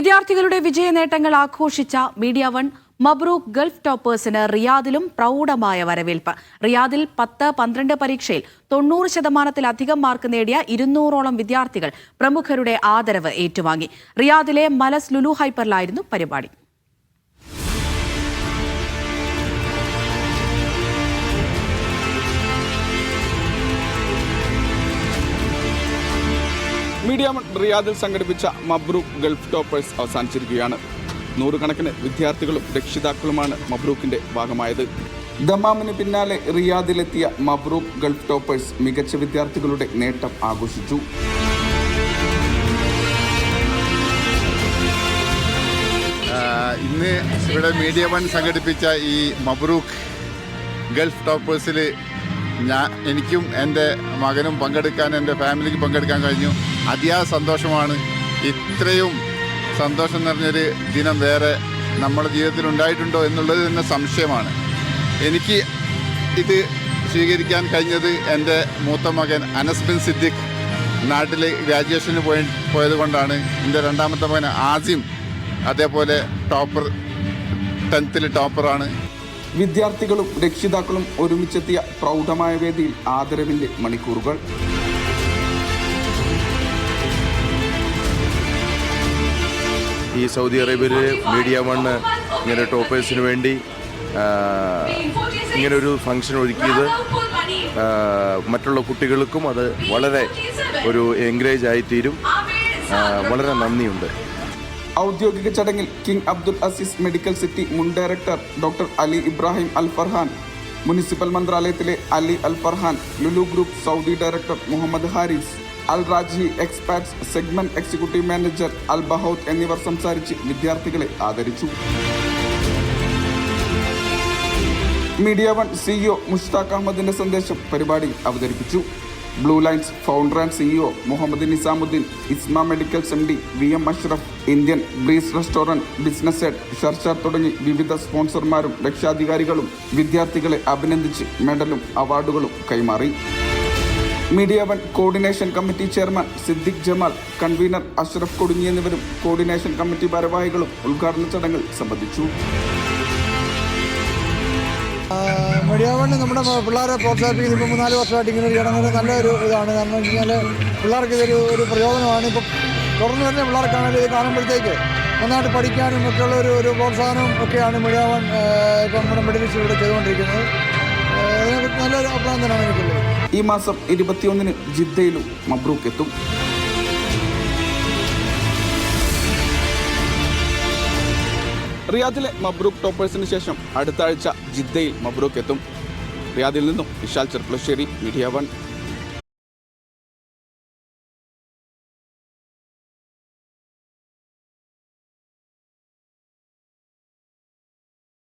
വിദ്യാർത്ഥികളുടെ വിജയ നേട്ടങ്ങൾ ആഘോഷിച്ച മീഡിയ വൺ മബ്രൂക്ക് ഗൾഫ് ടോപ്പേഴ്സിന് റിയാദിലും പ്രൗഢമായ വരവേൽപ്പ്. റിയാദിൽ പത്ത് പന്ത്രണ്ട് പരീക്ഷയിൽ തൊണ്ണൂറ് ശതമാനത്തിലധികം മാർക്ക് നേടിയ ഇരുന്നൂറോളം വിദ്യാർത്ഥികൾ പ്രമുഖരുടെ ആദരവ് ഏറ്റുവാങ്ങി. റിയാദിലെ മലസ് ലുലു ഹൈപ്പറിലായിരുന്നു പരിപാടി. മീഡിയ റിയാദിൽ സംഘടിപ്പിച്ച മബ്രൂക്ക് ഗൾഫ് ടോപ്പേഴ്സ് അവസാനിച്ചിരിക്കുകയാണ്. നൂറുകണക്കിന് വിദ്യാർത്ഥികളും രക്ഷിതാക്കളുമാണ് മബ്രൂക്കിന്റെ ഭാഗമായത്. ദമാമിന് പിന്നാലെ റിയാദിലെത്തിയ മബ്രൂക്ക് ഗൾഫ് ടോപ്പേഴ്സ് മികച്ച വിദ്യാർത്ഥികളുടെ നേട്ടം ആഘോഷിച്ചു. ഇന്ന് ഇവിടെ മീഡിയ വൺ സംഘടിപ്പിച്ച ഈ മബ്രൂക്ക് ഗൾഫ് ടോപ്പേഴ്സിൽ ഞാൻ എനിക്കും എന്റെ മകനും പങ്കെടുക്കാൻ എന്റെ ഫാമിലിക്ക് പങ്കെടുക്കാൻ കഴിഞ്ഞു. അതിയായ സന്തോഷമാണ്. ഇത്രയും സന്തോഷം നിറഞ്ഞൊരു ദിനം വേറെ നമ്മുടെ ജീവിതത്തിൽ ഉണ്ടായിട്ടുണ്ടോ എന്നുള്ളത് തന്നെ സംശയമാണ്. എനിക്ക് ഇത് സ്വീകരിക്കാൻ കഴിഞ്ഞത് എന്റെ മൂത്ത മകൻ അനസ് ബിൻ സിദ്ദിഖ് നാട്ടിൽ ഗ്രാജുവേഷന് പോയി പോയത് കൊണ്ടാണ്. എന്റെ രണ്ടാമത്തെ മകൻ ആസിം അതേപോലെ ടോപ്പർ ടെൻത്തിൽ ടോപ്പറാണ്. വിദ്യാർത്ഥികളും രക്ഷിതാക്കളും ഒരുമിച്ചെത്തിയ പ്രൗഢമായ വേദിയിൽ ആദരവിന്റെ മണിക്കൂറുകൾ. ഈ സൗദി അറേബ്യയിലെ മീഡിയ വണ്ണ് ഇങ്ങനെ ടോപ്പേഴ്സിന് വേണ്ടി ഇങ്ങനൊരു ഫംഗ്ഷൻ ഒരുക്കിയത് മറ്റുള്ള കുട്ടികൾക്കും അത് വളരെ ഒരു എൻകറേജ് ആയിത്തീരും. വളരെ നന്ദിയുണ്ട്. ഔദ്യോഗിക ചടങ്ങിൽ King Abdul Aziz Medical City മുൻ director doctor Ali Ibrahim Al Farhan municipal മന്ത്രാലയത്തിലെ Ali Al Farhan Lulu group Saudi director Muhammad Haris Al Raji expats segment executive manager Al Bahouth എന്നിവർ സംസാരിച്ച് വിദ്യാർത്ഥികളെ ആദരിച്ചു. മീഡിയ വൺ സിഇഒ മുഷ്താഖ് അഹമ്മദിന്റെ സന്ദേശം പരിപാടിയിൽ അവതരിപ്പിച്ചു. Blue Lines founder and CEO Muhammad Nizamuddin Isma medical M D V M Ashraf Indian Breeze restaurant business head Sharshar തുടങ്ങി വിവിധ സ്പോൺസർമാരും രക്ഷാധികാരികളും വിദ്യാർത്ഥികളെ അഭിനന്ദിച്ച് മെഡലും അവാർഡുകളും കൈമാറി. Media one coordination committee chairman Siddique Jamal convener Ashraf കൊടുങ്ങി എന്നിവരും കോർഡിനേഷൻ കമ്മിറ്റി ഭാരവാഹികളും ഉദ്ഘാടന ചടങ്ങിൽ സംബന്ധിച്ചു. മീഡിയ നമ്മുടെ പിള്ളേരെ പ്രോത്സാഹിപ്പിക്കുന്നത് ഇപ്പോൾ മൂന്നാൽ വർഷമായിട്ട് ഇങ്ങനെ ഒരു നല്ലൊരു ഇതാണ്. കാരണം വെച്ച് കഴിഞ്ഞാൽ പിള്ളേർക്ക് ഇതൊരു ഒരു പ്രയോജനമാണ് ഇപ്പം തുറന്നു വരുന്ന പിള്ളേർക്കാണെങ്കിലും ഇത് കാണുമ്പോഴത്തേക്ക് നന്നായിട്ട് പഠിക്കാനും ഒക്കെയുള്ള ഒരു ഒരു പ്രോത്സാഹനവും ഒക്കെയാണ് മീഡിയ ഇപ്പം നമ്മുടെ മെഡിക്കൽസ് ഇവിടെ ചെയ്തുകൊണ്ടിരിക്കുന്നത്. നല്ലൊരു അഭിപ്രായം തന്നെയാണ് എനിക്കുള്ളത്. ഈ മാസം ഇരുപത്തിയൊന്നിന് ജിദ്ദയിലും മബ്രൂക്ക് എത്തും റിയാദിലെ മബ്രൂക്ക് ടോപ്പേഴ്സിന് ശേഷം അടുത്ത ആഴ്ച ജിദ്ദയിൽ മബ്രൂക്ക് എത്തും റിയാദിൽ നിന്നും വിശാൽ ചെർപ്പളശ്ശേരി മീഡിയ വൺ.